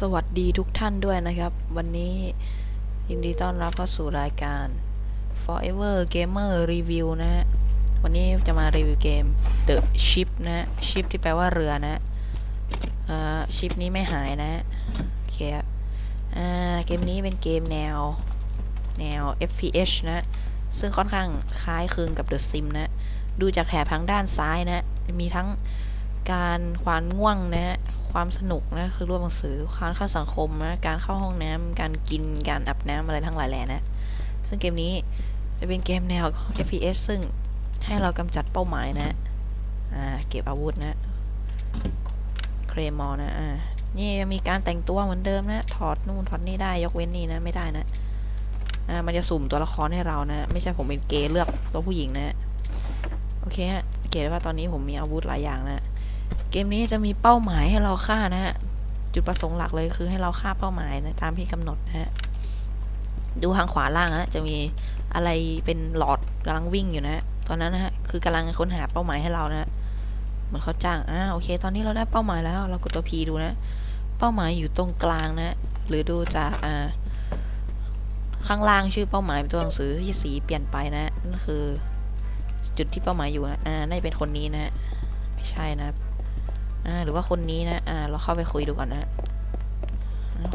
สวัสดีทุกท่านด้วยนะครับ วันนี้ยินดีต้อนรับเข้าสู่รายการ Forever Gamer Review นะฮะ วันนี้จะมารีวิวเกม The Ship นะฮะ Ship ที่แปลว่าเรือนะฮะเอ่อ Ship นี้ไม่หายนะฮะโอเคอ่าเกมนี้เป็นเกมแนว แนว FPS นะ ซึ่งค่อนข้างคล้ายคลึงกับ The Sim นะ ดูจากแถบทางด้านซ้ายนะ มีทั้งการความง่วงนะฮะ ความสนุกนะคือร่วมหนังสือการเข้าสังคมนะการเข้าห้องน้ำการกินการอาบน้ำอะไรทั้งหลายแหล่นะ ซึ่งเกมนี้จะเป็นเกมแนว FPS ซึ่งให้เรากำจัดเป้าหมายนะอ่าเก็บอาวุธนะเครมอลนะอ่านี่ยังมีการแต่งตัวเหมือนเดิมนะ ถอดนู่นถอดนี่ได้ยกเว้นนี่นะไม่ได้นะอ่ามันจะสุ่มตัวละครให้เรานะ ไม่ใช่ผมเป็นเกย์เลือกตัวผู้หญิงนะโอเคฮะเกตว่าตอนนี้ผมมีอาวุธหลายอย่างนะ เกมนี้จะมีเป้าหมายให้เราฆ่านะฮะ จุดประสงค์หลักเลยคือให้เราฆ่าเป้าหมายนะตามที่กำหนดนะฮะ ดูทางขวาล่างฮะจะมีอะไรเป็นหลอดกำลังวิ่งอยู่นะฮะ ตอนนั้นนะฮะคือกำลังค้นหาเป้าหมายให้เรานะฮะเหมือนเขาจ้าง อ่าโอเค ตอนนี้เราได้เป้าหมายแล้ว เรากดตัว P ดูนะ เป้าหมายอยู่ตรงกลางนะ หรือดูจากอ่าข้างล่างชื่อเป้าหมายเป็นตัวหนังสือที่สีเปลี่ยนไปนะนั่นคือ จุดที่เป้าหมายอยู่นะ อ่าน่าจะเป็นคนนี้นะ ไม่ใช่นะครับ อ่าหรือว่าคนนี้นะ อ่า เราเข้าไปคุยดูก่อนนะ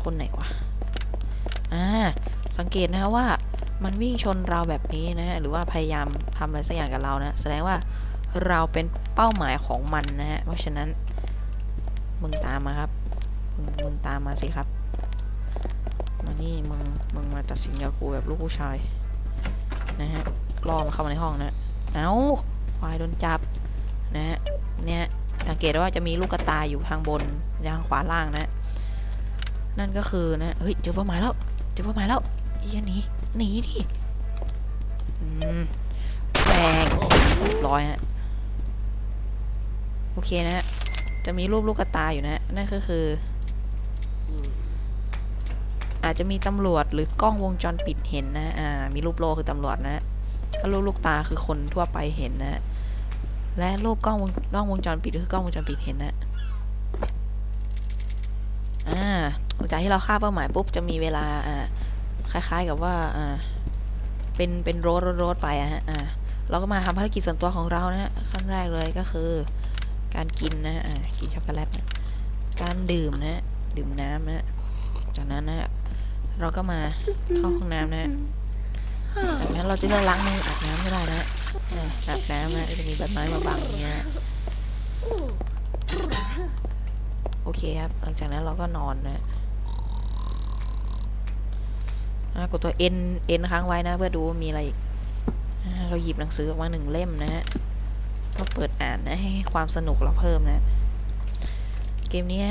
คนไหนวะ อ่า สังเกตนะว่ามันวิ่งชนเราแบบนี้นะ หรือว่าพยายามทำอะไรสักอย่างกับเรานะ แสดงว่าเราเป็นเป้าหมายของมันนะฮะ เพราะฉะนั้น มึงตามมาครับ มึงมึงตามมาสิครับ มานี่มึง มึงมาตัดสินกับกูแบบลูกผู้ชาย นะฮะล่อมันเข้ามาในห้องนะ เอา้าควายโดนจับ นะฮะ เนี่ย สังเกตว่าจะมีลูกกระตายอยู่ทางบนทางขวาล่างนะ นั่นก็คือนะ เฮ้ย เจอเป้าหมายแล้ว เจอเป้าหมายแล้วเอียหนี หนีดิแบงร้อยฮะ โอเคนะ จะมีรูปลูกกระตายอยู่นะ นั่นก็คือ อาจจะมีตำรวจหรือกล้องวงจรปิดเห็นนะ อ่า มีรูปโลคือตำรวจนะถ้ารูปลูกตาคือคนทั่วไปเห็นนะ และรูปกล้องวงกล้องวงจรปิดคือกล้องวงจรปิดเห็นนะอ่าหลังจากที่เราฆ่าเป้าหมายปุ๊บจะมีเวลาอ่าคล้าย ๆกับว่าอ่าเป็นเป็นโรดโรดไปอะฮะอ่าเราก็มาทำภารกิจส่วนตัวของเรานะฮะขั้นแรกเลยก็คือ การกินนะอ่ากินช็อกโกแลตนะการดื่มนะ ดื่มน้ำนะจากนั้นนะเราก็มาเข้าห้องน้ำนะจากนั้นเราจะเลือกล้างมืออาบน้ำก็ได้นะ อ่าอาบน้ำนะจะมีใบไม้มาบังเงี้ยโอเคครับ หลังจากนั้นเราก็นอนนะกดตัว N N ค้างไว้นะ เพื่อดูว่ามีอะไรอีก เราหยิบหนังสือออกมาหนึ่งเล่มนะฮะ ก็เปิดอ่านนะ ให้ความสนุกเราเพิ่มนะ เกมนี้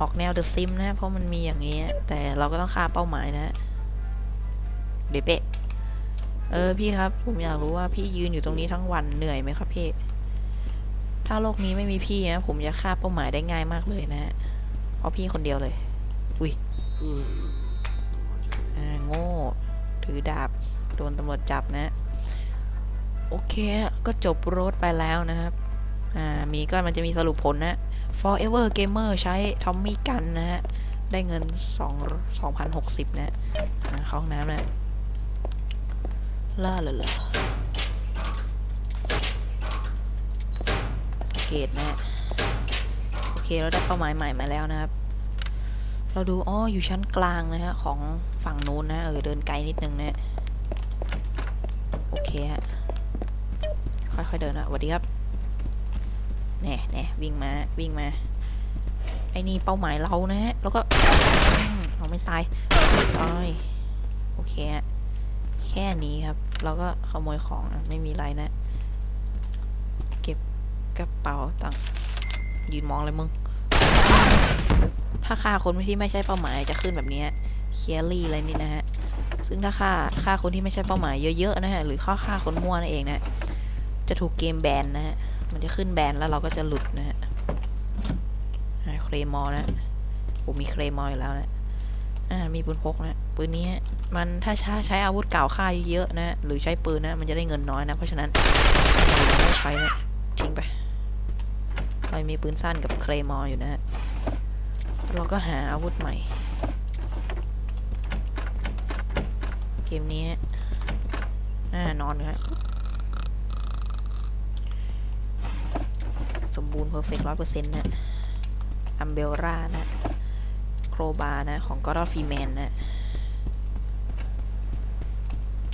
ออกแนว The Sim นะ เพราะมันมีอย่างนี้ แต่เราก็ต้องฆ่าเป้าหมายนะ เดี๋ยวเป๊ะ เออพี่ครับ ผมอยากรู้ว่าพี่ยืนอยู่ตรงนี้ทั้งวันเหนื่อยไหมครับพี่ ถ้าโลกนี้ไม่มีพี่นะผมจะฆ่าเป้าหมายได้ง่ายมากเลยนะเพราะพี่คนเดียวเลย อุ้ยอ่าโง่ ถือดาบ โดนตำรวจจับนะ โอเค ก็จบโรดไปแล้วนะครับ อ่า มีก็มันจะมีสรุปผลนะ Forever Gamer ใช้ทอมมี่กันนะฮะ ได้เงิน 2 2,060 นะ เข้าห้องน้ำนะ ล่าเลยเหรอสังเกตนะโอเคเราได้เป้าหมายใหม่มาแล้วนะครับ เราดูอ๋ออยู่ชั้นกลางนะฮะของฝั่งนู้นนะเออเดินไกลนิดนึงนะโอเคฮะค่อยๆเดินนะสวัสดีครับแน่แน่วิ่งมาวิ่งมาไอ้นี่เป้าหมายเรานะฮะแล้วก็เอาไม่ตายตายโอเคฮะ แค่นี้ครับ เราก็ขโมยของไม่มีไรนะ เก็บกระเป๋าตังยืนมองเลยมึง ถ้าฆ่าคนที่ไม่ใช่เป้าหมายจะขึ้นแบบนี้เคียรี่อะไรนี่นะฮะ ซึ่งถ้าฆ่าฆ่าคนที่ไม่ใช่เป้าหมายเยอะๆนะฮะ หรือฆ่าฆ่าคนมั่วนั่นเองนะจะถูกเกมแบนนะฮะ มันจะขึ้นแบนแล้วเราก็จะหลุดนะฮะเคลมอลนะ ผมมีเคลมอลอยู่แล้วนะ อ่า มีปืนพกนะ ปืนนี้มันถ้าใช้ใช้อาวุธเก่าฆ่าเยอะนะหรือใช้ปืนนะมันจะได้เงินน้อยนะ เพราะฉะนั้นไม่ใช้นะทิ้งไปเรามีปืนสั้นกับเคลมอลอยู่นะเราก็หาอาวุธใหม่ เกมนี้น่านอนครับสมบูรณ์เพอร์เฟกต์ร้อยเปอร์เซ็นต์นะอัมเบลรานะ โครบานะ ของกอร์ฟีแมนนะ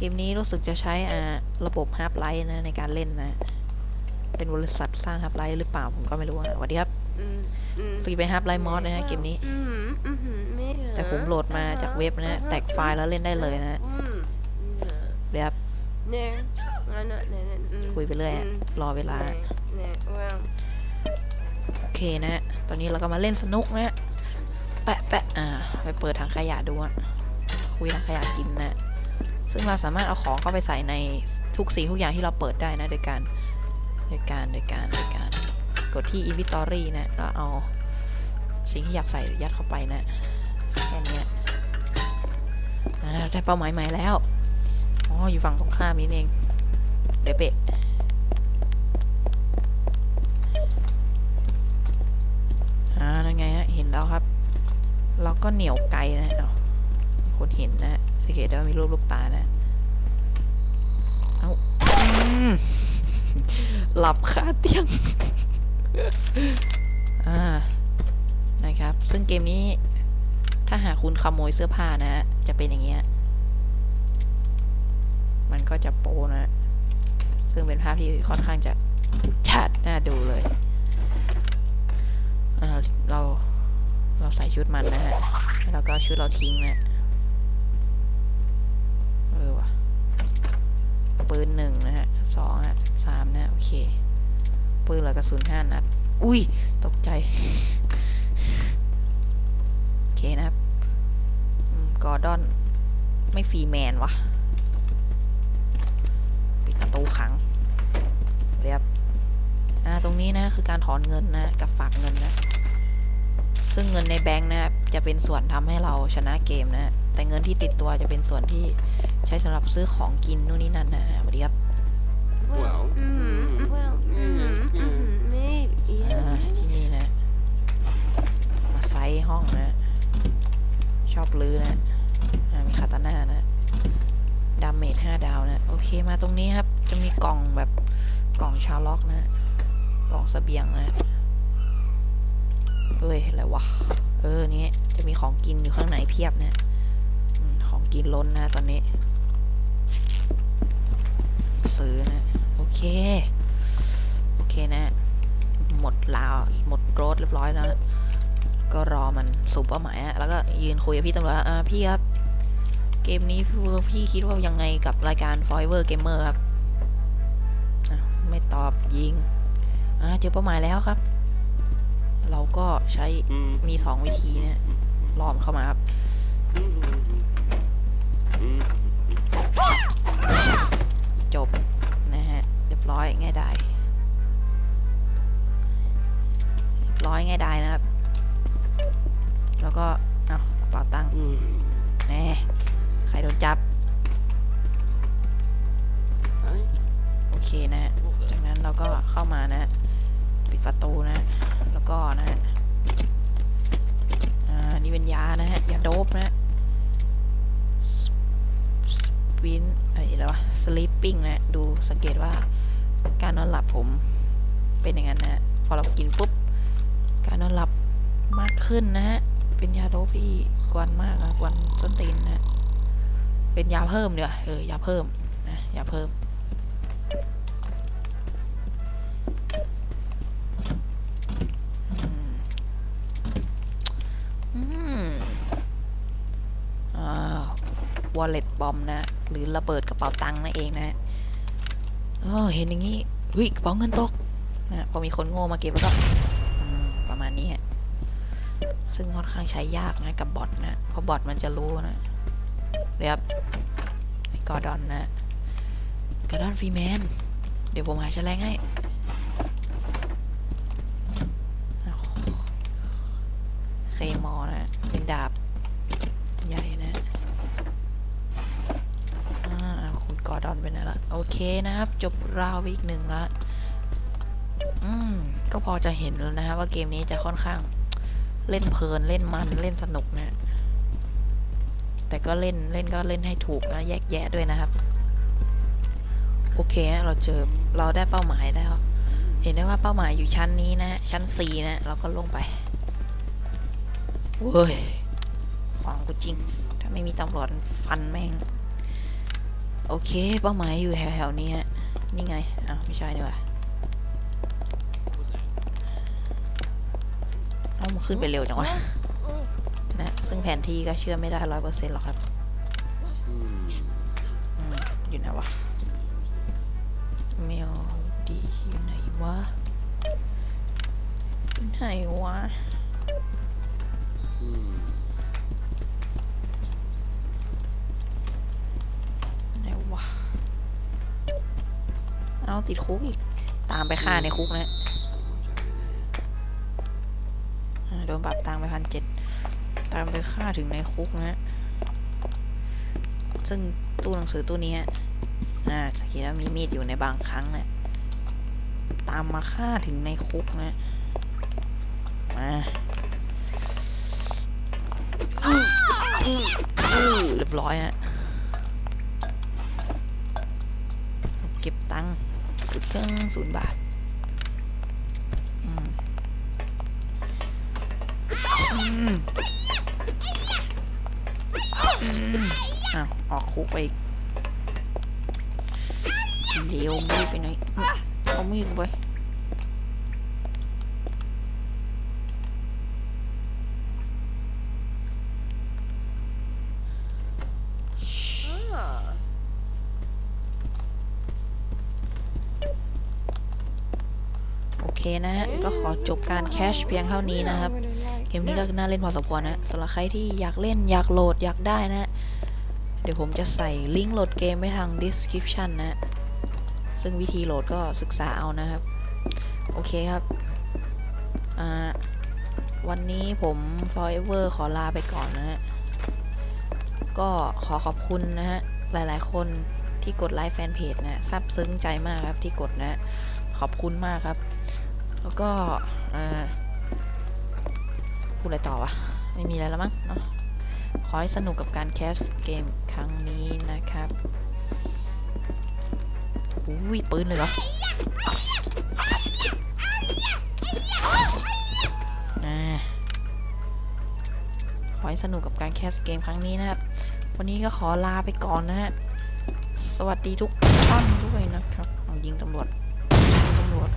เกมนี้รู้สึกจะใช้อ่าระบบฮาร์ปไลท์นะในการเล่นนะ เป็นบริษัทสร้างฮาร์ปไลท์หรือเปล่าผมก็ไม่รู้อะสวัสดีครับอืมอืมฟรีไปฮาร์ปไลท์มอสนะฮะเกมนี้อืมอืมอืมไม่เหรอแต่ผมโหลดมาจากเว็บนะฮะแตกไฟล์แล้วเล่นได้เลยนะฮะอืมเหรอเดี๋ยวครับเนี่ยงั้นน่ะเนี่ยเนี่ยอืมคุยไปเรื่อยอะมรอเวลาเนี่ยเนี่ยว่างโอเคนะฮะตอนนี้เราก็มาเล่นสนุกนะฮะแปะแปะอ่า ไปเปิดถังขยะดูอะคุยถังขยะกินนะ ซึ่งเราสามารถเอาของเข้าไปใส่ในทุกสิ่งทุกอย่างที่เราเปิดได้นะ โดยการ โดยการ โดยการ โดยการ กดที่ inventory นะแล้วเอาสิ่งที่อยากใส่ยัดเข้าไปนะแค่นี้อ่าได้เป้าหมายใหม่แล้ว อ๋อ อยู่ฝั่งตรงข้ามนี้เอง เดี๋ยวเปะอ่านั่นไงฮะ เห็นแล้วครับ เราก็เหนียวไกลนะเอามีคนเห็นนะ งเกตได้ว่ามีรูปลูกตานะเอาหลับคาเตียงนะครับ ซึ่งเกมนี้ ถ้าหากคุณขโมยเสื้อผ้านะ จะเป็นอย่างเงี้ย มันก็จะโปนะ ซึ่งเป็นภาพที่ค่อนข้างจะชัดน่าดูเลยเราเราใส่ชุดมันนะฮะ แล้วก็ชุดเราทิ้งนะ เออว่ะ ปืนหนึ่งนะฮะสองฮะสามนะโอเคปืนเหลือกระสุนห้านัด อุ้ย ตกใจ โอเคนะครับกอร์ดอน ไม่ฟรีแมนวะ ปิดประตูขัง เรียบ อ่า ตรงนี้นะ คือการถอนเงินนะ กับฝากเงินนะ ซึ่งเงินในแบงค์นะจะเป็นส่วนทำให้เราชนะเกมนะ แต่เงินที่ติดตัวจะเป็นส่วนที่ ใช้สำหรับซื้อของกินนู่นนี่นั่นนะสวัสดีครับ Well, อืม mm, ว่างอืม mm, อืม mm. ไม่เอี๊ยอ่าที่นี่นะ มาไซส์ห้องนะ ชอบลื้อนะอ่ามีคาตาน่านะดาเมจห้าดาวนะ โอเคมาตรงนี้ครับ จะมีกล่องแบบกล่องชาวล็อกนะ กล่องเสบียงนะเอ้ยอะไรวะ เออ นี้จะมีของกินอยู่ข้างในเพียบนะอืมของกินล้นนะตอนนี้ ซื้อนะ โอเค โอเคนะ หมดลาว หมดรถเรียบร้อยแล้วก็รอมันสูบเป้าหมายแล้วก็ยืนคุยกับพี่ตำรวจอ่าพี่ครับ เกมนี้พี่พคิดว่ายังไงกับรายการ Forever Gamer ครับไม่ตอบยิงอ่าเจอเป้าหมายแล้วครับ เราก็ใช้มีสองวิธีเนี่ยล้อมเข้ามาครับ จบนะฮะเรียบร้อยง่ายดายเรียบร้อยง่ายดายนะครับ แล้วก็เอากระเป๋าตังค์ mm. แน่ใครโดนจับ Aye. โอเคนะฮะจากนั้นเราก็เข้ามานะฮะปิดประตูนะฮะแล้วก็นะฮะอ่านี่เป็นยานะฮะยาโดบนะฮะ วินไอ้อะไรวะ sleeping นะดูสังเกตว่าการนอนหลับผมเป็นอย่างนั้นนะพอเรากินปุ๊บ การนอนหลับมากขึ้นนะฮะ เป็นยาโดปที่กวนมากนะกวนส้นตีนนะ เป็นยาเพิ่มเดี๋ยวเออยาเพิ่มนะยาเพิ่ม wallet bomb นะ หรือระเบิดกระเป๋าตังค์นั่นเองนะเออเห็นอย่างนี้เฮ้ยกระเป๋าเงินตกนะพอมีคนโง่มาเก็บแล้วก็ประมาณนี้ซึ่งค่อนข้างใช้ยากนะกับบอทนะเพราะบอทมันจะรู้นะเรียบกอร์ดอนนะกอร์ดอนฟรีแมนเดี๋ยวผมหาแฉลงให้เคมอนะเป็นดาบ ใหญ่นะ อ่า คุณก อร์ดอนเป็นละโอเคนะครับ จบราวอีกหนึ่งละอืมก็พอจะเห็นแล้วนะฮะว่าเกมนี้จะค่อนข้างเล่นเพลินเล่นมันเล่นสนุกนะ แต่ก็เล่นเล่นก็เล่นให้ถูกนะแยกแยะด้วยนะครับ โอเคเราเจอเราได้เป้าหมายแล้ว เห็นได้ว่าเป้าหมายอยู่ชั้นนี้นะ ชั้น C นะ เราก็ลงไปเว้ยขวางกูจริง ถ้าไม่มีตำรวจฟันแม่ง โอเค เป้าหมายอยู่แถวๆนี้ฮะ นี่ไงอ้าวไม่ใช่ดีกว่าเอามาขึ้นไปเร็วจังวะนะซึ่งแผนที่ก็เชื่อไม่ได้ร้อยเปอร์เซ็นต์หรอกครับ Hmm. อืมอยู่ไหนวะเมลดีอยู่ไหนวะอยู่ไหนวะ เอาติดคุกอีก ตามไปฆ่าในคุกนะอ่าโดนปรับตังค์ไปพันเจ็ดตามไปฆ่าถึงในคุกนะซึ่งตู้หนังสือตู้เนี้ยอ่าสังเกตว่ามีมีดอยู่ในบางครั้งนะตามมาฆ่าถึงในคุกนะมาเรียบร้อยฮะเก็บตังค์ุดเครื่องศูนย์บาทอ้าวออกคุกไปอีกเลี้ยวมีดไปหน่อยเอามีดไป อ่า โอ เคนะฮะ ก็ขอจบการแคชเพียงเท่านี้นะครับ เกมนี้ก็น่าเล่นพอสมควรนะสำหรับใครที่อยากเล่นอยากโหลดอยากได้นะ เดี๋ยวผมจะใส่ลิงก์โหลดเกมไว้ทาง description นะ ซึ่งวิธีโหลดก็ศึกษาเอานะครับ โอเคครับ อ่า วันนี้ผม forever ขอลาไปก่อนนะฮะ ก็ขอขอบคุณนะฮะ หลายๆ คนที่กดไลค์แฟนเพจนะซาบซึ้งใจมากครับที่กดนะ ขอบคุณมากครับ แล้วก็อ่าพูดอะไรต่อวะ ไม่มีอะไรแล้วมั้งเนาะขอให้สนุกกับการแคสเกมครั้งนี้นะครับอุ้ยปืนเลยเหรอนะขอให้สนุกกับการแคสเกมครั้งนี้นะครับ วันนี้ก็ขอลาไปก่อนนะฮะ สวัสดีทุกท่านด้วยนะครับเอายิงตำรวจยิงตำรวจ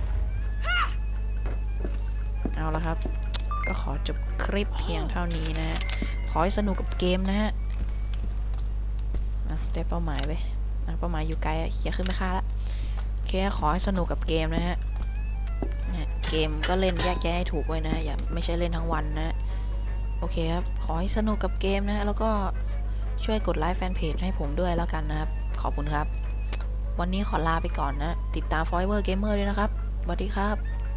เอาละครับ ก็ขอจบคลิปเพียงเท่านี้นะ ขอให้สนุกกับเกมนะฮะได้เป้าหมายไปอะเป้าหมายอยู่ไกลอะอย่าขึ้นไปฆ่าละโอเคขอให้สนุกกับเกมนะฮะเนี่ยเกมก็เล่นแยกแยะให้ถูกไว้นะ อย่าไม่ใช่เล่นทั้งวันนะโอเคครับ ขอให้สนุกกับเกมนะ แล้วก็ช่วยกดไลค์แฟนเพจให้ผมด้วยแล้วกันนะครับ ขอบคุณครับ วันนี้ขอลาไปก่อนนะ ติดตาม Forever Gamer ด้วยนะครับสวัสดีครับ